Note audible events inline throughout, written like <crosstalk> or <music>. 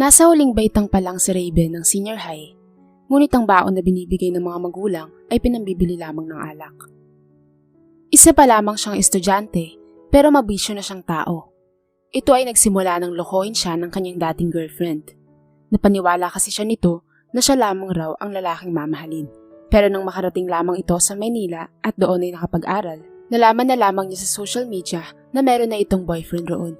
Nasa huling baitang pa lang si Raven ng senior high, ngunit ang baon na binibigay ng mga magulang ay pinambibili lamang ng alak. Isa pa lamang siyang estudyante pero mabisyo na siyang tao. Ito ay nagsimula ng lokohin siya ng kanyang dating girlfriend. Napaniwala kasi siya nito na siya lamang raw ang lalaking mamahalin. Pero nang makarating lamang ito sa Maynila at doon ay nakapag-aral, nalaman na lamang niya sa social media na meron na itong boyfriend roon.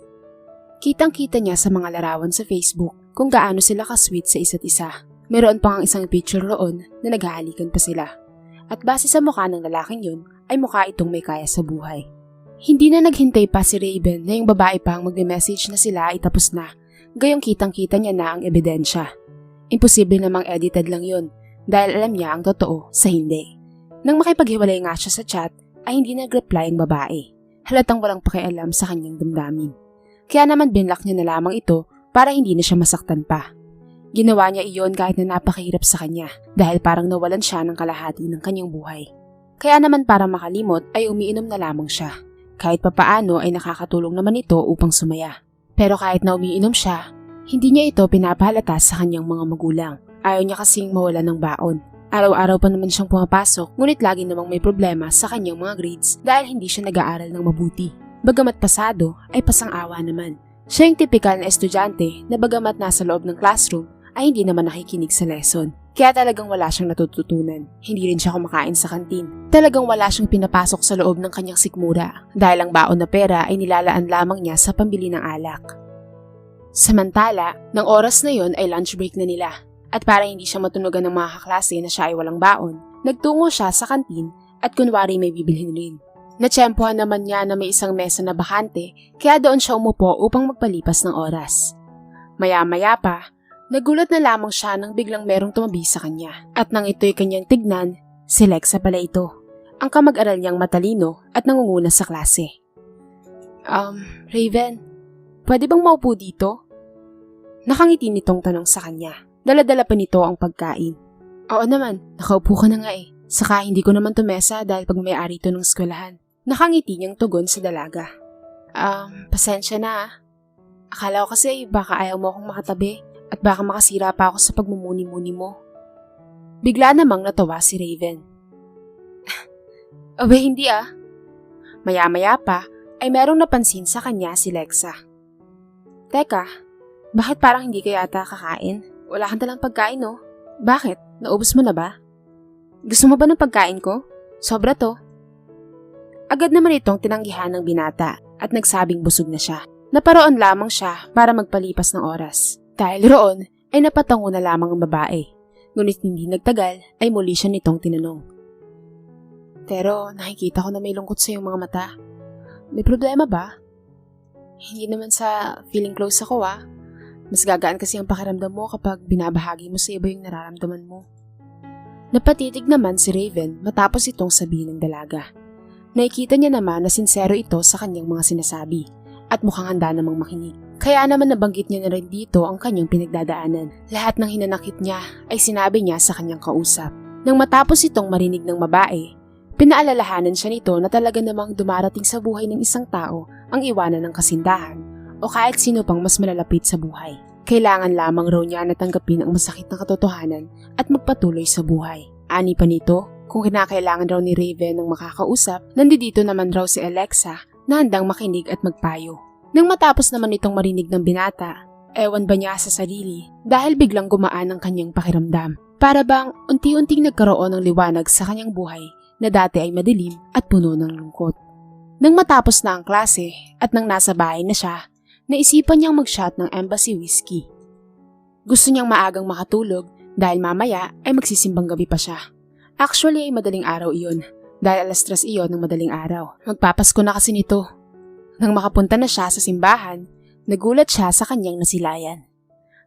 Kitang-kita niya sa mga larawan sa Facebook kung gaano sila ka-sweet sa isa't isa. Meron pa ang isang picture roon na naghahalikan pa sila. At base sa mukha ng lalaking yun, ay mukha itong may kaya sa buhay. Hindi na naghintay pa si Raven na yung babae pa ang magme-message na sila ay tapos na, gayong kitang-kita niya na ang ebidensya. Imposible namang edited lang yun dahil alam niya ang totoo sa hindi. Nang makipaghiwalay nga siya sa chat, ay hindi nag-reply ang babae. Halatang walang pakialam sa kanyang damdamin. Kaya naman binlock niya na lamang ito para hindi na siya masaktan pa. Ginawa niya iyon kahit na napakahirap sa kanya dahil parang nawalan siya ng kalahati ng kanyang buhay. Kaya naman para makalimot ay umiinom na lamang siya. Kahit papaano ay nakakatulong naman ito upang sumaya. Pero kahit na umiinom siya, hindi niya ito pinapahalata sa kanyang mga magulang. Ayaw niya kasing mawala ng baon. Araw-araw pa naman siyang pumapasok, ngunit lagi namang may problema sa kanyang mga grades dahil hindi siya nag-aaral ng mabuti. Bagamat pasado, ay pasang-awa naman. Siya yung tipikal na estudyante na bagamat nasa loob ng classroom, ay hindi naman nakikinig sa lesson. Kaya talagang wala siyang natututunan. Hindi rin siya kumakain sa kantin. Talagang wala siyang pinapasok sa loob ng kanyang sikmura dahil ang baon na pera ay nilalaan lamang niya sa pambili ng alak. Samantala, ng oras na yon ay lunch break na nila at para hindi siya matunugan ng mga kaklase na siya ay walang baon, nagtungo siya sa kantin at kunwari may bibilhin rin. Natsyempohan naman niya na may isang mesa na bakante kaya doon siya umupo upang magpalipas ng oras. Maya-maya pa, nagulat na lamang siya nang biglang merong tumabi sa kanya. At nang ito'y kanyang tignan, si Lexa pala ito. Ang kamag-aral niyang matalino at nangunguna sa klase. Um, Raven, pwede bang maupo dito? Nakangiti nitong tanong sa kanya. Daladala pa nito ang pagkain. Oo naman, nakaupo ka na nga eh. Saka hindi ko naman tumesa dahil pag may-ari ito ng eskwelahan. Nakangiti niyang tugon sa dalaga. Um, pasensya na ah. Akala ko kasi baka ayaw mo akong makatabi at baka makasira pa ako sa pagmumuni-muni mo. Bigla namang natawa si Raven. <laughs> Abe hindi ah. Maya-maya pa ay merong napansin sa kanya si Lexa. Teka, bakit parang hindi ka yata kakain? Wala kang talang pagkain no? Bakit? Naubos mo na ba? Gusto mo ba ng pagkain ko? Sobra to. Agad naman itong tinanggihan ng binata at nagsabing busog na siya. Naparoon lamang siya para magpalipas ng oras. Dahil roon ay napatango na lamang ang babae. Ngunit hindi nagtagal ay muli siya nitong tinanong. Pero nakikita ko na may lungkot sa iyong mga mata. May problema ba? Hindi naman sa feeling close ako ah. Mas gagaan kasi ang pakiramdam mo kapag binabahagi mo sa iba yung nararamdaman mo. Napatitig naman si Raven matapos itong sabihin ng dalaga. Nakikita niya naman na sincero ito sa kanyang mga sinasabi at mukhang handa namang makinig. Kaya naman nabanggit niya na rin dito ang kanyang pinagdadaanan. Lahat ng hinanakit niya ay sinabi niya sa kanyang kausap. Nang matapos itong marinig ng babae, pinaalalahanan siya nito na talaga namang dumarating sa buhay ng isang tao ang iwanan ng kasindahan o kahit sino pang mas malalapit sa buhay. Kailangan lamang raw niya na tanggapin ang masakit na katotohanan at magpatuloy sa buhay. Ani pa nito, kung kinakailangan raw ni Raven ng makakausap, nandito naman raw si Alexa na handang makinig at magpayo. Nang matapos naman itong marinig ng binata, ewan ba niya sa sarili dahil biglang gumaan ang kanyang pakiramdam. Para bang unti-unting nagkaroon ng liwanag sa kanyang buhay na dati ay madilim at puno ng lungkot. Nang matapos na ang klase at nang nasa bahay na siya, naisipan niyang mag-shot ng embassy whiskey. Gusto niyang maagang makatulog dahil mamaya ay magsisimbang gabi pa siya. Actually ay madaling araw iyon dahil alas tres iyon ng madaling araw. Magpapasko na kasi nito nang makapunta na siya sa simbahan, nagulat siya sa kanyang nasilayan.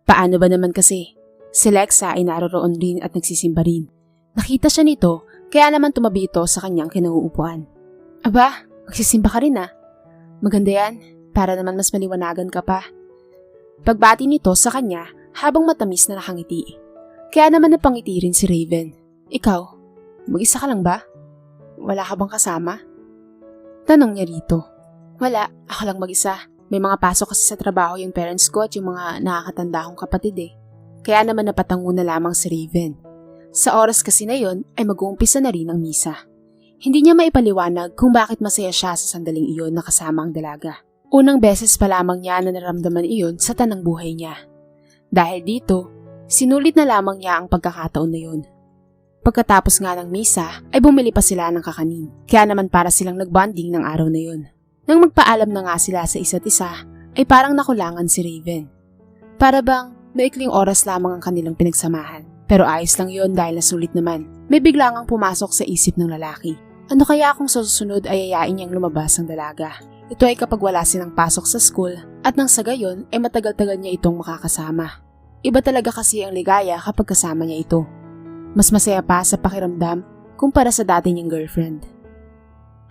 Paano ba naman kasi? Si Lexa ay naroroon rin at nagsisimba rin. Nakita siya nito, kaya naman tumabi ito sa kanyang kinauupuan. Aba, magsisimba ka rin ah. Maganda yan, para naman mas maliwanagan ka pa. Pagbati nito sa kanya habang matamis na nakangiti. Kaya naman napangiti rin si Raven. Ikaw, mag-isa ka lang ba? Wala ka bang kasama? Tanong niya rito. Wala, ako lang mag-isa. May mga pasok kasi sa trabaho yung parents ko at yung mga nakakatanda kong kapatid eh. Kaya naman napatango na lamang si Raven. Sa oras kasi na yon ay mag-uumpisa na rin ang misa. Hindi niya maipaliwanag kung bakit masaya siya sa sandaling iyon na kasama ang dalaga. Unang beses pa lamang niya na naramdaman iyon sa tanang buhay niya. Dahil dito, sinulit na lamang niya ang pagkakataon na yun. Pagkatapos nga ng misa, ay bumili pa sila ng kakanin. Kaya naman para silang nagbonding ng araw na yun. Nang magpaalam na nga sila sa isa't isa, ay parang nakulangan si Raven. Para bang maikling oras lamang ang kanilang pinagsamahan. Pero ayos lang yon dahil nasulit naman. May biglang ang pumasok sa isip ng lalaki. Ano kaya kung sa susunod ay ayain niyang lumabas ang dalaga? Ito ay kapag wala silang pasok sa school at nang sa gayon ay matagal-tagal niya itong makakasama. Iba talaga kasi ang ligaya kapag kasama niya ito. Mas masaya pa sa pakiramdam kumpara sa dati niyang girlfriend.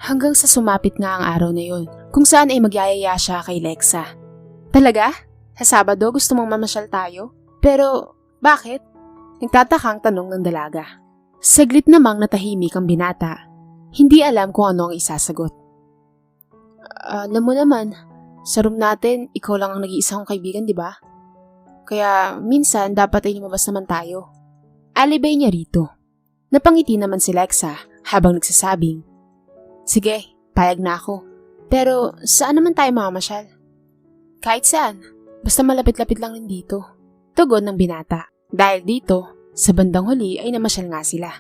Hanggang sa sumapit nga ang araw na yon, kung saan ay magyayaya siya kay Lexa. Talaga? Sa Sabado gusto mong mamasyal tayo? Pero, bakit? Nagtatakang tanong ng dalaga. Saglit namang natahimik ang binata. Hindi alam kung ano ang isasagot. alam mo naman, sa room natin, ikaw lang ang nag-iisa kong kaibigan, di ba? Kaya minsan dapat ay lumabas naman tayo. Alibay niya rito. Napangiti naman si Lexa habang nagsasabing, Sige, payag na ako. Pero saan naman tayo mamamasyal? Kahit saan, basta malapit-lapit lang rin dito. Tugon ng binata. Dahil dito, sa bandang huli ay namasyal nga sila.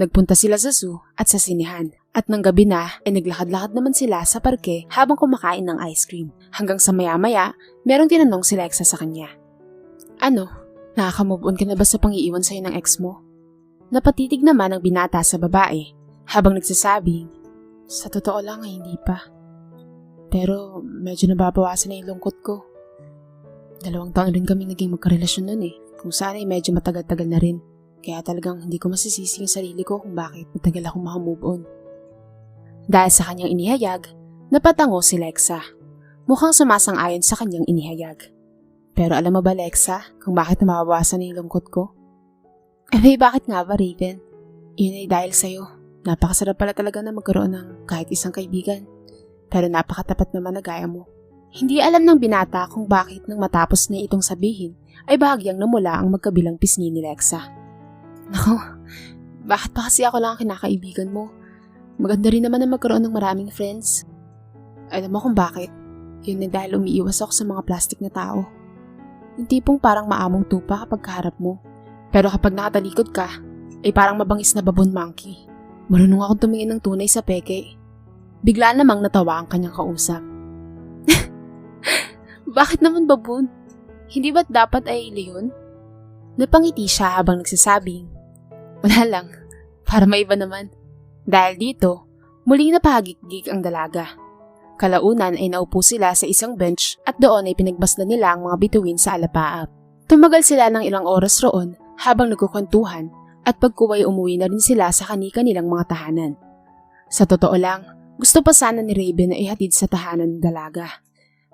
Nagpunta sila sa zoo at sa sinihan. At nang gabi na ay naglakad-lakad naman sila sa parke habang kumakain ng ice cream. Hanggang sa maya-maya, merong tinanong si Lexa sa kanya. Ano, nakaka-move on ka na ba sa pangiiwan sa'yo ng ex mo? Napatitig naman ang binata sa babae habang nagsasabing, sa totoo lang ay hindi pa. Pero medyo nababawasan na yung lungkot ko. Dalawang taon rin kami naging magkarelasyon nun eh. Kung saan ay medyo matagal-tagal na rin. Kaya talagang hindi ko masisisi yung sarili ko kung bakit matagal akong makamove on. Dahil sa kanyang inihayag, napatango si Lexa. Mukhang sumasang-ayon sa kanyang inihayag. Pero alam mo ba Lexa, kung bakit nababawasan na yung lungkot ko? Eh bakit nga ba Raven? Yun ay dahil sa'yo. Napakasarap pala talaga na magkaroon ng kahit isang kaibigan. Pero napakatapat naman na gaya mo. Hindi alam ng binata kung bakit nang matapos niya itong sabihin ay bahagyang namula ang magkabilang pisngi ni Lexa. Nako, bakit pa kasi ako lang ang kinakaibigan mo? Maganda rin naman na magkaroon ng maraming friends. Alam mo kung bakit? Yun na dahil umiiwas ako sa mga plastic na tao. Yung tipong parang maamong tupa kapag kaharap mo. Pero kapag nakatalikod ka, ay parang mabangis na babon monkey. Marunong akong tumingin ng tunay sa peke. Bigla namang natawa ang kanyang kausap. <laughs> Bakit naman babun? Hindi ba't dapat ay leon? Napangiti siya habang nagsasabing, Wala lang, para maiba naman. Dahil dito, muling napahagikgik ang dalaga. Kalaunan ay naupo sila sa isang bench at doon ay pinagbasdan nila ang mga bituin sa alapaap. Tumagal sila ng ilang oras roon habang nagkukwentuhan at pagkuway umuwi na rin sila sa kanika nilang mga tahanan. Sa totoo lang, gusto pa sana ni Raven na ihatid sa tahanan ng dalaga.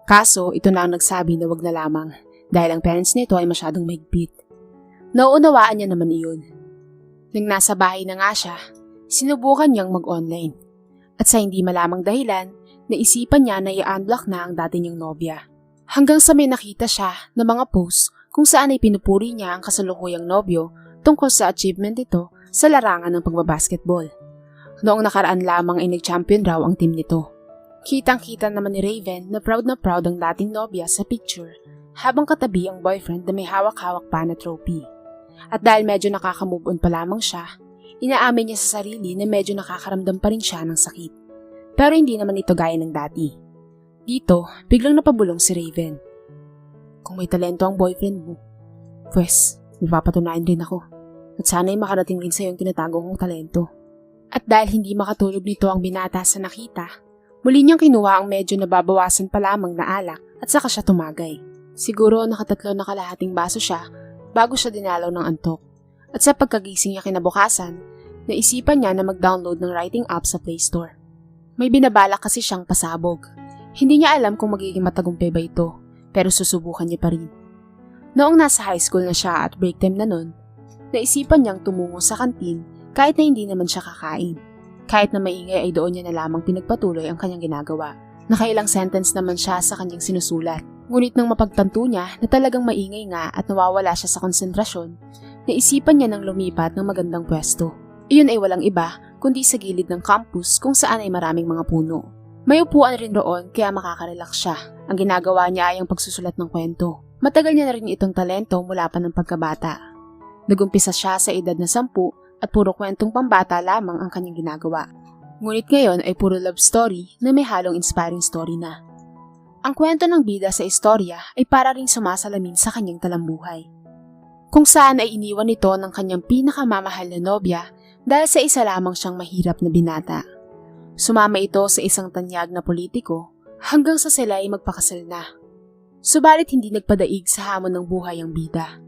Kaso ito na ang nagsabi na wag na lamang dahil ang parents nito ay masyadong mahigpit. Nauunawaan niya naman iyon. Nang nasa bahay na nga siya, sinubukan niyang mag-online. At sa hindi malamang dahilan, naisipan niya na i-unblock na ang dati niyang nobya. Hanggang sa may nakita siya na mga posts kung saan ay pinupuri niya ang kasalukuyang nobyo tungkol sa achievement nito sa larangan ng pagbabasketball. Noong nakaraan lamang ay nag-champion raw ang team nito. Kitang-kita naman ni Raven na proud na proud ang dating nobya sa picture habang katabi ang boyfriend na may hawak-hawak pa na trophy. At dahil medyo nakaka-move on pa lamang siya, inaamin niya sa sarili na medyo nakakaramdam pa rin siya ng sakit. Pero hindi naman ito gaya ng dati. Dito, biglang napabulong si Raven. Kung may talento ang boyfriend mo, pwes, napapatunayan din ako at sana'y makarating rin sa iyong tinatago kong talento. At dahil hindi makatulog nito ang binata sa nakita, muli niyang kinuha ang medyo nababawasan pa lamang na alak at saka siya tumagay. Siguro nakatatlo na kalahating baso siya bago siya dinalaw ng antok. At sa pagkagising niya kinabukasan, naisipan niya na mag-download ng writing app sa Play Store. May binabalak kasi siyang pasabog. Hindi niya alam kung magiging matagumpay ba ito, pero susubukan niya pa rin. Noong nasa high school na siya at break time na nun, naisipan niyang tumungo sa kantin kahit na hindi naman siya kakain. Kahit na maingay ay doon niya na lamang pinagpatuloy ang kanyang ginagawa. Nakailang sentence naman siya sa kanyang sinusulat. Ngunit nang mapagtanto niya na talagang maingay nga at nawawala siya sa konsentrasyon, naisipan niya ng lumipat ng magandang pwesto. Iyon ay walang iba kundi sa gilid ng campus kung saan ay maraming mga puno. May upuan rin roon kaya makakarelax siya. Ang ginagawa niya ay ang pagsusulat ng kwento. Matagal niya na rin itong talento mula pa ng pagkabata. Nagumpisa siya sa edad na sampu at puro kwentong pambata lamang ang kanyang ginagawa. Ngunit ngayon ay puro love story na may halong inspiring story na. Ang kwento ng bida sa istorya ay para ring sumasalamin sa kanyang talambuhay. Kung saan ay iniwan ito ng kanyang pinakamamahal na nobya dahil sa isa lamang siyang mahirap na binata. Sumama ito sa isang tanyag na politiko hanggang sa sila ay magpakasal na. Subalit hindi nagpadaig sa hamon ng buhay ang bida.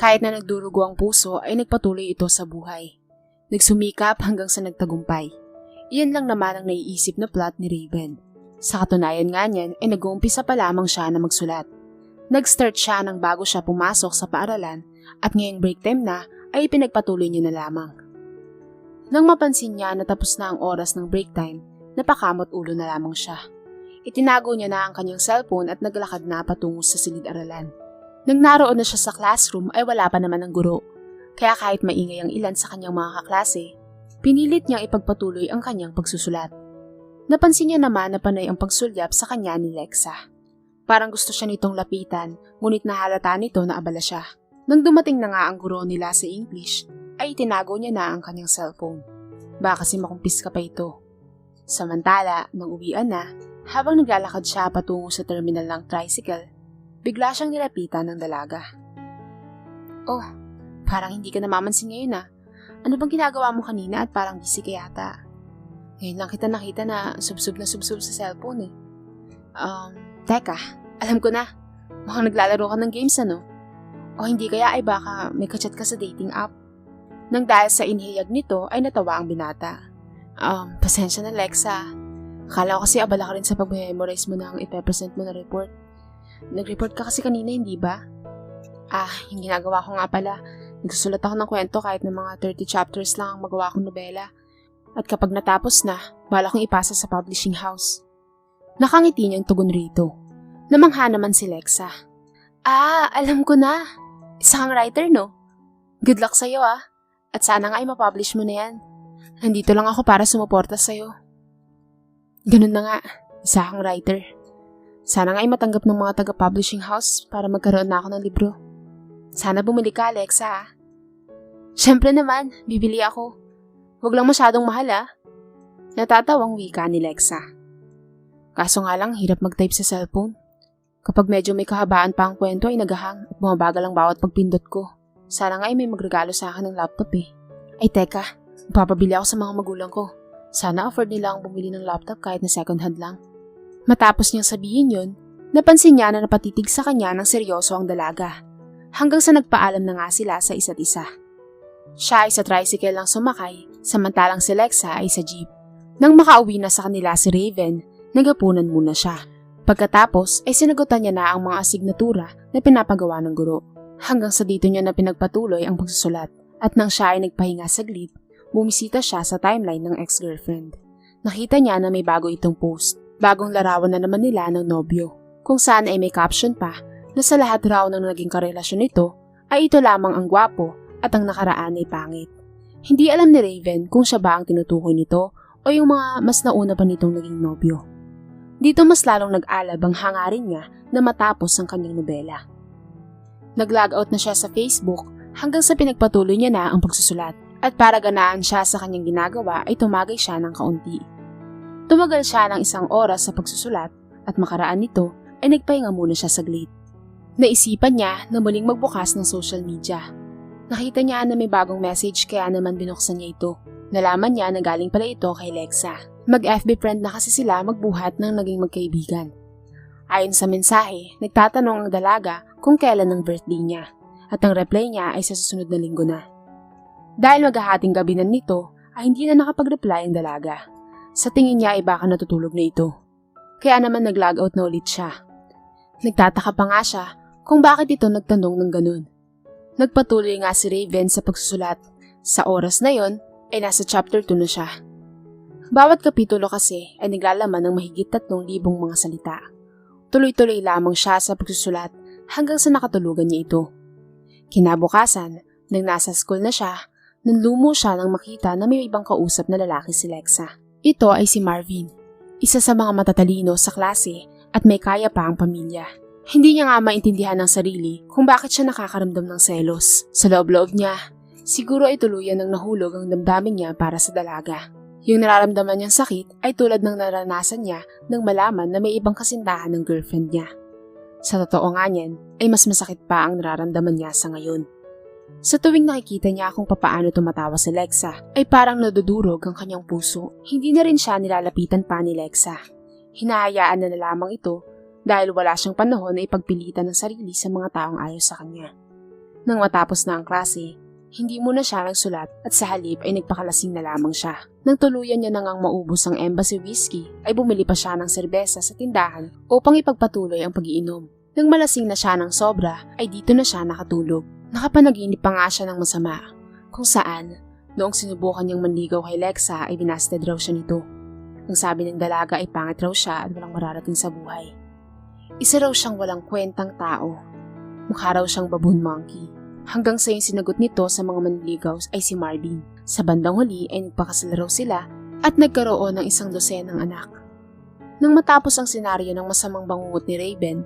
Kahit na nagdurugo ang puso ay nagpatuloy ito sa buhay. Nagsumikap hanggang sa nagtagumpay. Iyan lang naman ang naiisip na plot ni Raven. Sa katunayan nga niyan ay nag-uumpisa pa lamang siya na magsulat. Nag-start siya nang bago siya pumasok sa paaralan at ngayong break time na ay pinagpatuloy niya na lamang. Nang mapansin niya na tapos na ang oras ng break time, napakamot ulo na lamang siya. Itinago niya na ang kanyang cellphone at naglakad na patungo sa silid-aralan. Nang naroon na siya sa classroom ay wala pa naman ang guro. Kaya kahit maingay ang ilan sa kanyang mga kaklase, pinilit niyang ipagpatuloy ang kanyang pagsusulat. Napansin niya naman na panay ang pagsulyap sa kanya ni Lexa. Parang gusto siya nitong lapitan, ngunit nahalata nito na abala siya. Nang dumating na nga ang guro nila sa English, ay tinago niya na ang kanyang cellphone. Baka kasi makumpis ka pa ito. Samantala, nang uwian na, habang naglalakad siya patungo sa terminal ng tricycle, bigla siyang nilapitan ng dalaga. Oh, parang hindi ka namamansin ngayon ah. Ano bang ginagawa mo kanina at parang busy ka yata? Ngayon lang kita nakita na subsub na subsub sa cellphone eh. Um, teka, alam ko na. Mukhang naglalaro ka ng games ano? O hindi kaya ay baka may kachat ka sa dating app? Nang dahil sa inhiyag nito ay natawa ang binata. Um, pasensya na Lexa. Akala ko kasi abala ka rin sa pag-memorize mo ng ipepresent mo na report. Nag-report ka kasi kanina, hindi ba? Ah, yung ginagawa ko nga pala. Nagsusulat ako ng kwento kahit na mga 30 chapters lang ang magawa kong nobela. At kapag natapos na, bala kong ipasa sa publishing house. Nakangiti niyang tugon rito. Namangha naman si Lexa. Ah, alam ko na. Isa kang writer, no? Good luck sa'yo, ah. At sana nga ay mapublish mo na yan. Nandito lang ako para sumuporta sa'yo. Ganun na nga, isa kang writer. Sana nga ay matanggap ng mga taga-publishing house para magkaroon na ako ng libro. Sana bumili ka, Alexa. ah. Siyempre naman, bibili ako. Huwag lang masyadong mahal ah. Natatawang wika ni Lexa. Kaso nga lang, hirap mag-type sa cellphone. Kapag medyo may kahabaan pa ang kwento ay nagahang at bumabagal ang bawat pagpindot ko. Sana nga ay may magregalo sa akin ng laptop eh. Ay teka, magpapabili ako sa mga magulang ko. Sana afford nila ang bumili ng laptop kahit na second hand lang. Matapos niyang sabihin yun, napansin niya na napatitig sa kanya ng seryoso ang dalaga. Hanggang sa nagpaalam na nga sila sa isa't isa. Siya ay sa tricycle lang sumakay, samantalang si Lexa ay sa jeep. Nang makauwi na sa kanila si Raven, nagapunan muna siya. Pagkatapos ay sinagutan niya na ang mga asignatura na pinapagawa ng guro. Hanggang sa dito niya na pinagpatuloy ang pagsusulat at nang siya ay nagpahinga saglit, bumisita siya sa timeline ng ex-girlfriend. Nakita niya na may bago itong post. Bagong larawan na naman nila ng nobyo. Kung saan ay may caption pa na sa lahat raw ng naging karelasyon nito ay ito lamang ang gwapo at ang nakaraan ay pangit. Hindi alam ni Raven kung siya ba ang tinutukoy nito o yung mga mas nauna pa nitong naging nobyo. Dito mas lalong nag-alab ang hangarin niya na matapos ang kanyang nobela. Nag-log out na siya sa Facebook hanggang sa pinagpatuloy niya na ang pagsusulat at para ganaan siya sa kanyang ginagawa ay tumagay siya ng kaunti. Tumagal siya ng isang oras sa pagsusulat at makaraan nito ay nagpahinga muna siya saglit. Naisipan niya na muling magbukas ng social media. Nakita niya na may bagong message kaya naman binuksan niya ito. Nalaman niya na galing pala ito kay Lexa. Mag-FB friend na kasi sila magbuhat ng naging magkaibigan. Ayon sa mensahe, nagtatanong ang dalaga kung kailan ang birthday niya at ang reply niya ay sa susunod na linggo na. Dahil maghahating gabi na nito, ay hindi na nakapag-reply ang dalaga. Sa tingin niya ay baka natutulog na ito. Kaya naman nag-log out na ulit siya. Nagtataka pa nga siya kung bakit ito nagtanong ng ganun. Nagpatuloy nga si Raven sa pagsusulat. Sa oras na yon ay nasa chapter 2 na siya. Bawat kapitulo kasi ay naglalaman ng mahigit tatlong libong mga salita. Tuloy-tuloy lamang siya sa pagsusulat hanggang sa nakatulugan niya ito. Kinabukasan, nang nasa school na siya, nang lumo siya nang makita na may ibang kausap na lalaki si Lexa. Ito ay si Marvin, isa sa mga matatalino sa klase at may kaya pa ang pamilya. Hindi niya nga maintindihan ng sarili kung bakit siya nakakaramdam ng selos. Sa loob-loob niya, siguro ay tuluyan ng nahulog ang damdamin niya para sa dalaga. Yung nararamdaman niyang sakit ay tulad ng naranasan niya nang malaman na may ibang kasintahan ng girlfriend niya. Sa totoo nga niyan, ay mas masakit pa ang nararamdaman niya sa ngayon. Sa tuwing nakikita niya kung papaano tumatawa si Lexa, ay parang nadudurog ang kanyang puso. Hindi na rin siya nilalapitan pa ni Lexa. Hinahayaan na na lamang ito dahil wala siyang panahon na ipagpilitan ng sarili sa mga taong ayaw sa kanya. Nang matapos na ang klase, hindi muna siya nagsulat at sa halip ay nagpakalasing na lamang siya. Nang tuluyan niya nang maubos ang embassy whiskey, ay bumili pa siya ng serbesa sa tindahan upang ipagpatuloy ang pagiinom. Nang malasing na siya ng sobra, ay dito na siya nakatulog. Nakapanaginip pa nga siya ng masama, kung saan, noong sinubukan niyang manligaw kay Lexa ay binasted raw siya nito. Ang sabi ng dalaga ay pangit raw siya at walang mararating sa buhay. Isa raw siyang walang kwentang tao. Mukha raw siyang baboon monkey. Hanggang sa yung sinagot nito sa mga manligaw ay si Marvin. Sa bandang huli ay nagpakasal sila at nagkaroon ng isang dosenang anak. Nang matapos ang senaryo ng masamang bangungot ni Raven,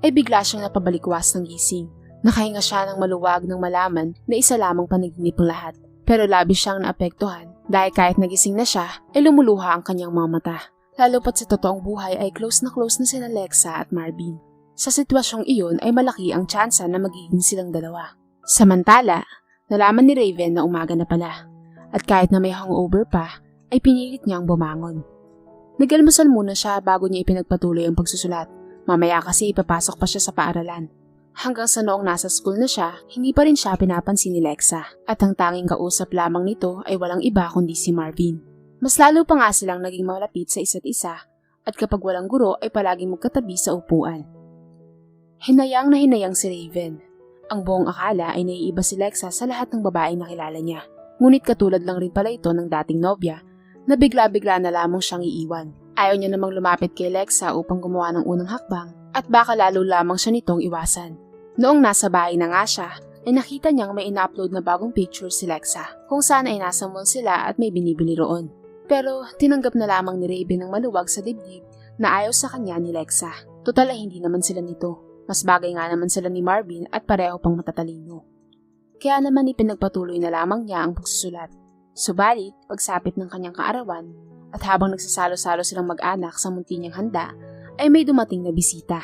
ay bigla siyang napabalikwas ng gising. Nakahinga siya ng maluwag ng malaman na isa lamang panaginip ang lahat. Pero labis siyang naapektuhan dahil kahit nagising na siya, ay lumuluha ang kanyang mga mata. Lalo pat sa totoong buhay ay close na close na sila Lexa at Marvin. Sa sitwasyong iyon ay malaki ang tsansa na magiging silang dalawa. Samantala, nalaman ni Raven na umaga na pala. At kahit na may hangover pa, ay pinilit niyang bumangon. Nagalmasal muna siya bago niya ipinagpatuloy ang pagsusulat. Mamaya kasi ipapasok pa siya sa paaralan. Hanggang sa noong nasa school na siya, hindi pa rin siya pinapansin ni Lexa. At ang tanging kausap lamang nito ay walang iba kundi si Marvin. Mas lalo pa nga silang naging malapit sa isa't isa at kapag walang guro ay palaging magkatabi sa upuan. Hinayang na hinayang si Raven ang buong akala ay naiiba si Lexa sa lahat ng babaeng nakilala niya. Ngunit katulad lang rin pala ito ng dating nobya na bigla-bigla na lamang siyang iiwan. Ayaw niya namang lumapit kay Lexa upang gumawa ng unang hakbang at baka lalo lamang siya nitong iwasan. Noong nasa bahay na nga siya, ay nakita niyang may ina-upload na bagong picture si Lexa kung saan ay nasa mall sila at may binibili roon. Pero tinanggap na lamang ni Raven ng maluwag sa dibdib na ayaw sa kanya ni Lexa. Total ay hindi naman sila nito. Mas bagay nga naman sila ni Marvin at pareho pang matatalino. Kaya naman ipinagpatuloy na lamang niya ang pagsusulat. Subalit, pagsapit ng kanyang kaarawan at habang nagsasalo-salo silang mag-anak sa munti niyang handa, ay may dumating na bisita.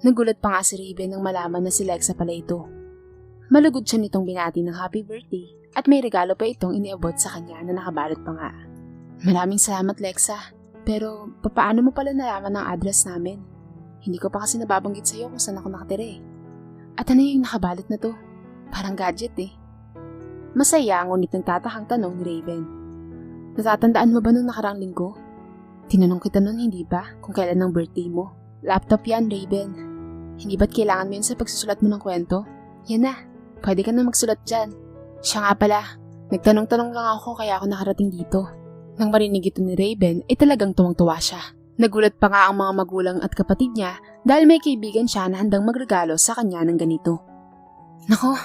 Nagulat pa nga si Raven nang malaman na si Lexa pala ito. Malugod siya nitong binati ng happy birthday at may regalo pa itong iniabot sa kanya na nakabalot pa nga. Maraming salamat Lexa, pero papaano mo pala nalaman ang address namin? Hindi ko pa kasi nababanggit sa'yo kung saan ako nakatira eh. At ano yung nakabalot na to? Parang gadget eh. Masaya ngunit nagtatahang tanong ni Raven. Natatandaan mo ba nung nakaraang linggo? Tinanong kita nun hindi ba kung kailan ang birthday mo? Laptop yan, Raven. Hindi ba't kailangan mo yun sa pagsusulat mo ng kwento? Yan na, pwede ka na magsulat dyan. Siya nga pala, nagtanong-tanong lang ako kaya ako nakarating dito. Nang marinig ito ni Raven, ay talagang tuwang-tuwa siya. Nagulat pa nga ang mga magulang at kapatid niya dahil may kaibigan siya na handang magregalo sa kanya ng ganito. Nako,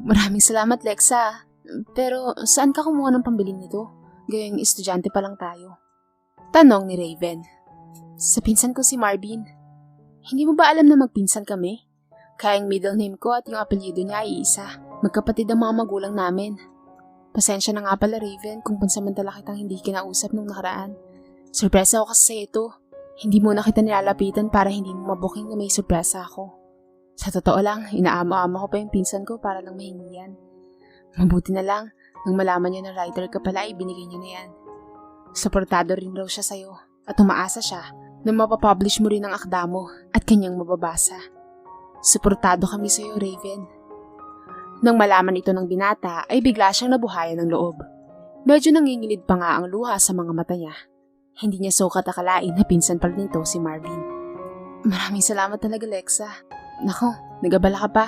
maraming salamat Lexa. Pero saan ka kumuha ng pambili nito? Gayong estudyante pa lang tayo. Tanong ni Raven. Sa pinsan ko si Marvin. Hindi mo ba alam na magpinsan kami? Kaya ang middle name ko at yung apelyido niya ay isa. Magkapatid ang mga magulang namin. Pasensya na nga pala Raven kung pansamantala kitang hindi kinausap nung nakaraan. Surpresa ako kasi ito. Hindi mo na kita nilalapitan para hindi mo mabuking na may surpresa ako. Sa totoo lang, inaamo-ama ko pa yung pinsan ko para lang mahingi yan. Mabuti na lang, nang malaman niya na writer ka pala, ibinigay niya na yan. Suportado rin raw siya sa'yo at umaasa siya na mapapublish mo rin ang akda mo at kanyang mababasa. Suportado kami sa'yo, Raven. Nang malaman ito ng binata, ay bigla siyang nabuhayan ng loob. Medyo nangingilid pa nga ang luha sa mga mata niya. Hindi niya sukat akalain na pinsan pala nito si Marvin. Maraming salamat talaga, Lexa. Nako, nagabala ka pa.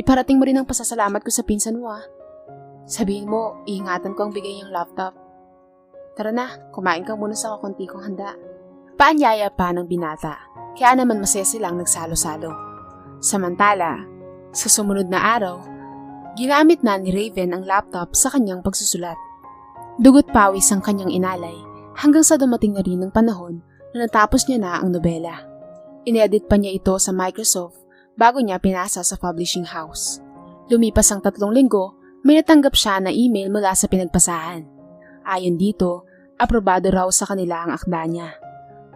Iparating mo rin ang pasasalamat ko sa pinsan mo ah. Sabihin mo, iingatan ko ang bigay niyang laptop. Tara na, kumain ka muna sa kakunti kong handa. Paanyaya pa ng binata, kaya naman masaya silang nagsalo-salo. Samantala, sa sumunod na araw, ginamit na ni Raven ang laptop sa kanyang pagsusulat. Dugot pawis ang kanyang inalay hanggang sa dumating na rin ng panahon na natapos niya na ang nobela. Inedit pa niya ito sa Microsoft bago niya pinasa sa publishing house. Lumipas ang tatlong linggo, may natanggap siya na email mula sa pinagpasahan. Ayon dito, aprobado raw sa kanila ang akda niya.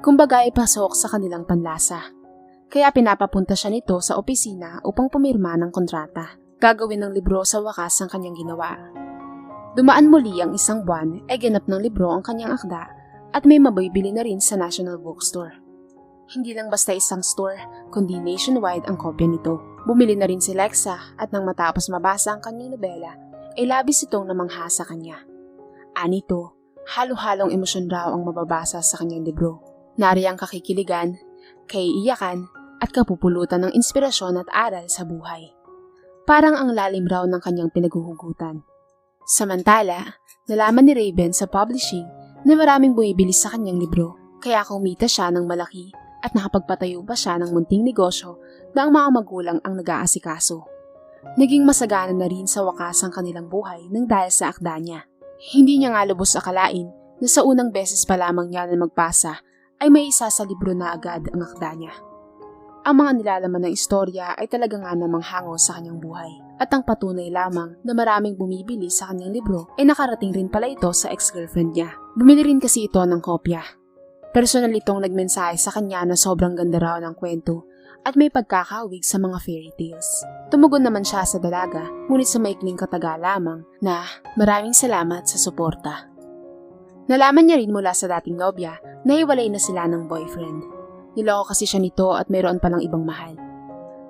Kumbaga ipasok sa kanilang panlasa. Kaya pinapapunta siya nito sa opisina upang pumirma ng kontrata. Gagawin ng libro sa wakas ang kanyang ginawa. Dumaan muli ang isang buwan ay ganap ng libro ang kanyang akda at may mabibili na rin sa National Bookstore. Hindi lang basta isang store, kundi nationwide ang kopya nito. Bumili na rin si Lexa at nang matapos mabasa ang kanyang nobela, ay labis itong namangha sa kanya. Anito, halo-halong emosyon raw ang mababasa sa kanyang libro. Nari ang kakikiligan, kaiiyakan, at kapupulutan ng inspirasyon at aral sa buhay. Parang ang lalim raw ng kanyang pinaghuhugutan. Samantala, nalaman ni Raven sa publishing na maraming bumibili sa kanyang libro, kaya kumita siya ng malaki at nakapagpatayo pa siya ng munting negosyo na ang mga magulang ang nag-aasikaso. Naging masagana na rin sa wakas ang kanilang buhay nang dahil sa akda niya. Hindi niya nga lubos akalain na sa unang beses pa lamang niya na magpasa ay may isa sa libro na agad ang akda niya. Ang mga nilalaman ng istorya ay talaga nga namang hango sa kanyang buhay. At ang patunay lamang na maraming bumibili sa kanyang libro ay nakarating rin pala ito sa ex-girlfriend niya. Bumili rin kasi ito ng kopya. Personal itong nagmensahe sa kanya na sobrang ganda raw ng kwento at may pagkakawig sa mga fairy tales. Tumugon naman siya sa dalaga, ngunit sa maikling kataga lamang na maraming salamat sa suporta. Nalaman niya rin mula sa dating nobya na hiwalay na sila ng boyfriend. Niloko kasi siya nito at mayroon palang ibang mahal.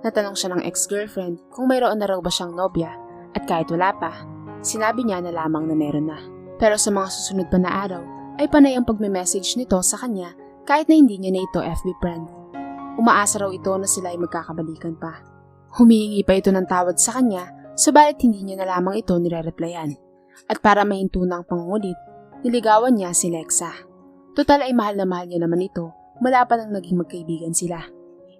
Natanong siya ng ex-girlfriend kung mayroon na raw ba siyang nobya at kahit wala pa, sinabi niya na lamang na meron na. Pero sa mga susunod pa na araw, ay panay ang pagme-message nito sa kanya kahit na hindi niya na ito FB friend. Umaasa raw ito na sila ay magkakabalikan pa. Humihingi pa ito ng tawad sa kanya, subalit hindi niya na lamang ito nire-replyan. At para mahinto na ang pangungulit, niligawan niya si Lexa. Total ay mahal na mahal niya naman ito mula pa nang naging magkaibigan sila.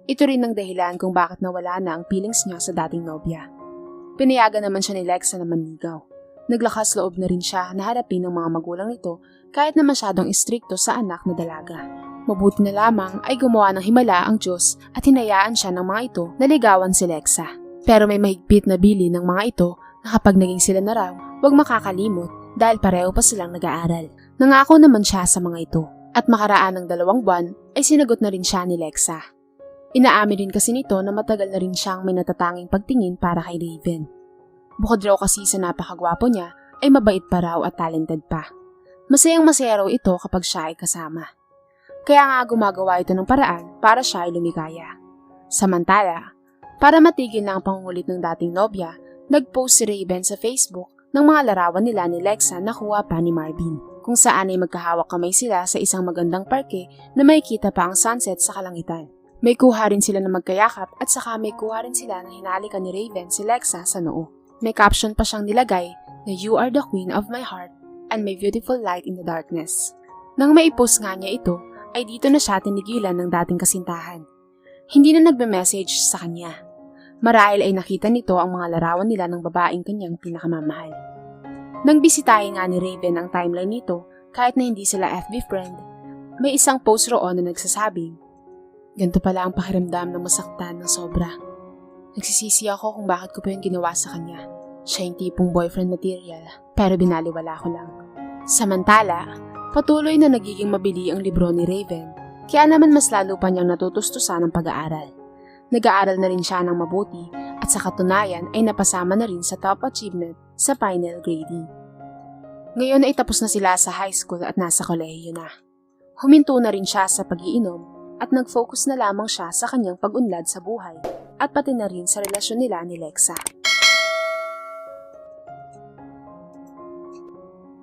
Ito rin ang dahilan kung bakit nawala na ang feelings niya sa dating nobya. Pinayagan naman siya ni Lexa na manligaw. Naglakas loob na rin siya na harapin ng mga magulang nito kahit na masyadong istrikto sa anak na dalaga. Mabuti na lamang ay gumawa ng himala ang Diyos at hinayaan siya ng mga ito na ligawan si Lexa. Pero may mahigpit na bili ng mga ito na kapag naging sila na raw, huwag makakalimot dahil pareho pa silang nag-aaral. Nangako naman siya sa mga ito at makaraan ng dalawang buwan ay sinagot na rin siya ni Lexa. Inaamin rin kasi nito na matagal na rin siyang may natatanging pagtingin para kay Raven. Bukod raw kasi sa napakagwapo niya, ay mabait pa raw at talented pa. Masayang masaya raw ito kapag siya ay kasama. Kaya nga gumagawa ito ng paraan para siya ay lumigaya. Samantala, para matigil na ang pangungulit ng dating nobya, nag-post si Raven sa Facebook ng mga larawan nila ni Lexa na kuha pa ni Marvin, kung saan ay magkahawak kamay sila sa isang magandang parke na makikita pa ang sunset sa kalangitan. May kuha rin sila na magkayakap at saka may kuha rin sila na hinalikan ni Raven si Lexa sa noo. May caption pa siyang nilagay na You are the queen of my heart and my beautiful light in the darkness. Nang maipost nga niya ito, ay dito na siya tinigilan ng dating kasintahan. Hindi na nagbe-message sa kanya. Marahil ay nakita nito ang mga larawan nila ng babaeng kanyang pinakamamahal. Nang bisitahin nga ni Raven ang timeline nito, kahit na hindi sila FB friend, may isang post roon na nagsasabing, Ganto pala ang pakiramdam ng masaktan ng sobra. Nagsisisi ako kung bakit ko pa yung ginawa sa kanya. Siya yung tipong boyfriend material, pero binaliwala ko lang. Samantala, patuloy na nagiging mabili ang libro ni Raven, kaya naman mas lalo pa niyang natutustusan ang pag-aaral. Nag-aaral na rin siya ng mabuti at sa katunayan ay napasama na rin sa top achievement sa final grading. Ngayon ay tapos na sila sa high school at nasa kolehiyo na. Huminto na rin siya sa pag-iinom at nag-focus na lamang siya sa kanyang pag-unlad sa buhay at pati na rin sa relasyon nila ni Lexa.